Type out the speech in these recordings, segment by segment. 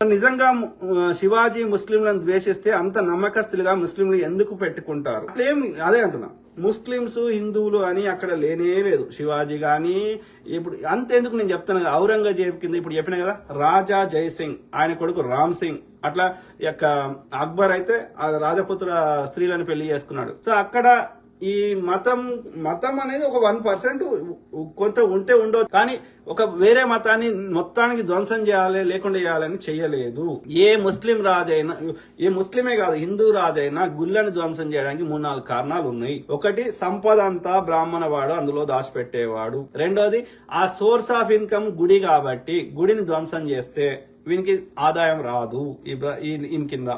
నిజంగా శివాజీ ముస్లింలను ద్వేషిస్తే అంత నమ్మకస్తులుగా ముస్లింలు ఎందుకు పెట్టుకుంటారు? ఏం అదే అంటున్నా. ముస్లింస్ హిందువులు అని అక్కడ లేనే లేదు. శివాజీ గాని ఇప్పుడు అంతేందుకు నేను చెప్తాను కదా ఔరంగజేబ్ కింద ఇప్పుడు చెప్పిన కదా రాజా జై సింగ్ ఆయన కొడుకు రామ్ సింగ్ అట్లా యొక్క అక్బర్ అయితే ఆ రాజపుత్ర స్త్రీలను పెళ్ళి చేసుకున్నాడు. సో అక్కడ ఈ మతం మతం అనేది ఒక వన్ పర్సెంట్ కొంత ఉంటే ఉండవు కానీ ఒక వేరే మతాన్ని మొత్తానికి ధ్వంసం చేయాలి లేకుండా చేయాలని చేయలేదు. ఏ ముస్లిం రాజైనా ఏ ముస్లిమే కాదు హిందూ రాజైనా గుళ్ళను ధ్వంసం చేయడానికి మూడు నాలుగు కారణాలు ఉన్నాయి. ఒకటి సంపద అంతా బ్రాహ్మణవాడు అందులో దాచిపెట్టేవాడు. రెండోది ఆ సోర్స్ ఆఫ్ ఇన్కమ్ గుడి కాబట్టి గుడిని ధ్వంసం చేస్తే వీనికి ఆదాయం రాదు. ఈ బ్ర- ఈ కింద.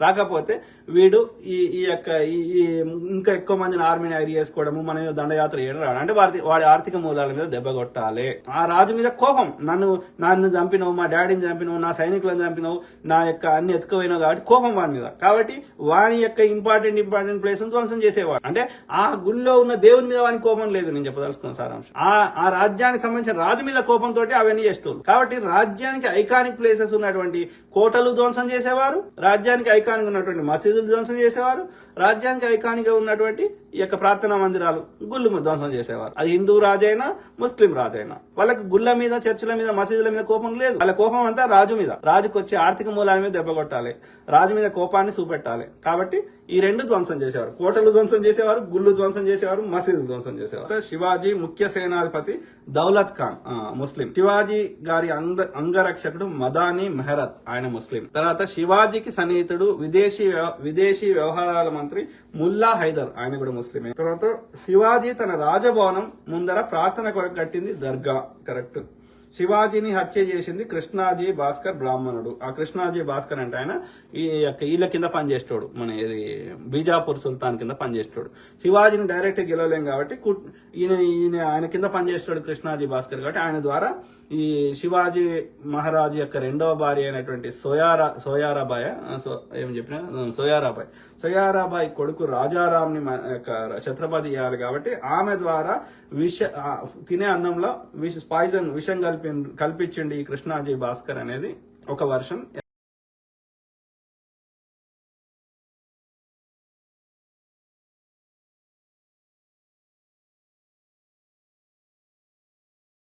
రాకపోతే వీడు ఈ ఈ యొక్క ఈ ఇంకా ఎక్కువ మందిని ఆర్మీని ఐరి చేసుకోవడము మన మీద దండయాత్ర చేయడం రావడం. అంటే వారి వాడి ఆర్థిక మూలాల మీద దెబ్బ కొట్టాలి. ఆ రాజు మీద కోపం. నన్ను నన్ను చంపినవు మా డాడీని చంపినవు నా సైనికులను చంపినవు నా యొక్క అన్ని ఎత్తుకుపోయినావు కాబట్టి కోపం వాని మీద. కాబట్టి వాని యొక్క ఇంపార్టెంట్ ఇంపార్టెంట్ ప్లేస్ ధ్వంసం చేసేవాడు. అంటే ఆ గుళ్ళో ఉన్న దేవుని మీద వానికి కోపం లేదు. నేను చెప్పదలుచుకున్న సారాంశం. ఆ ఆ రాజ్యానికి సంబంధించిన రాజు మీద కోపంతో అవన్నీ చేస్తూ కాబట్టి రాజ్యానికి ఐకానిక్ ప్లేసెస్ ఉన్నటువంటి కోటలు ధ్వంసం చేసేవారు. రాజ్యానికి ఐకానిక్ ఉన్నటువంటి మసీదులు ధ్వంసం చేసేవారు. రాజ్యానికి ఐకాన్గా ఉన్నటువంటి ఈ యొక్క ప్రార్థనా మందిరాలు గుళ్ళు ధ్వంసం చేసేవారు. అది హిందూ రాజైనా ముస్లిం రాజైనా. వాళ్ళకి గుళ్ళ మీద చర్చిల మీద మసీదుల మీద కోపం లేదు. వాళ్ళ కోపం అంతా రాజు మీద. రాజుకు వచ్చే ఆర్థిక మూలాల మీద దెబ్బ కొట్టాలి. రాజు మీద కోపాన్ని చూపెట్టాలి. కాబట్టి ఈ రెండు ధ్వంసం చేసేవారు. కోటలు ధ్వంసం చేసేవారు గుళ్ళు ధ్వంసం చేసేవారు మసీదు ధ్వంసం చేసేవారు. శివాజీ ముఖ్య సేనాధిపతి దౌలత్ ఖాన్ ముస్లిం. శివాజీ గారి అంద అంగరక్షకుడు మదాని మెహరత్ ఆయన ముస్లిం. తర్వాత శివాజీకి సన్నిహితుడు విదేశీ విదేశీ వ్యవహారాల మంత్రి ముల్లా హైదర్ ఆయన కూడా ముస్లిమే. తర్వాత శివాజీ తన రాజభవనం ముందర ప్రార్థన కొరకు కట్టింది దర్గా. కరెక్ట్. శివాజీని హత్య చేసింది కృష్ణాజీ భాస్కర్ బ్రాహ్మణుడు. ఆ కృష్ణాజీ భాస్కర్ అంటే ఆయన ఈ యొక్క వీళ్ళ కింద పనిచేస్తాడు మన ఇది బీజాపూర్ సుల్తాన్ కింద పనిచేస్తాడు శివాజీని డైరెక్ట్ గెలవలేం కాబట్టి కు- ఈయన ఈయన ఆయన కింద పనిచేస్తాడు కృష్ణాజీ భాస్కర్ కాబట్టి ఆయన ద్వారా ఈ శివాజీ మహారాజు యొక్క రెండవ భార్య అయినటువంటి సోయారా సోయారాబాయ్ సో ఏం చెప్పిన సోయారాబాయ్. సోయారాబాయ్ కొడుకు రాజారాంని యొక్క ఛత్రపతి చేయాలి కాబట్టి ఆమె ద్వారా విష ఆ, తినే అన్నంలో విష పాయిజన్ విషం కలిపి కల్పించిండి ఈ కృష్ణాజీ భాస్కర్ అనేది ఒక వర్షన్.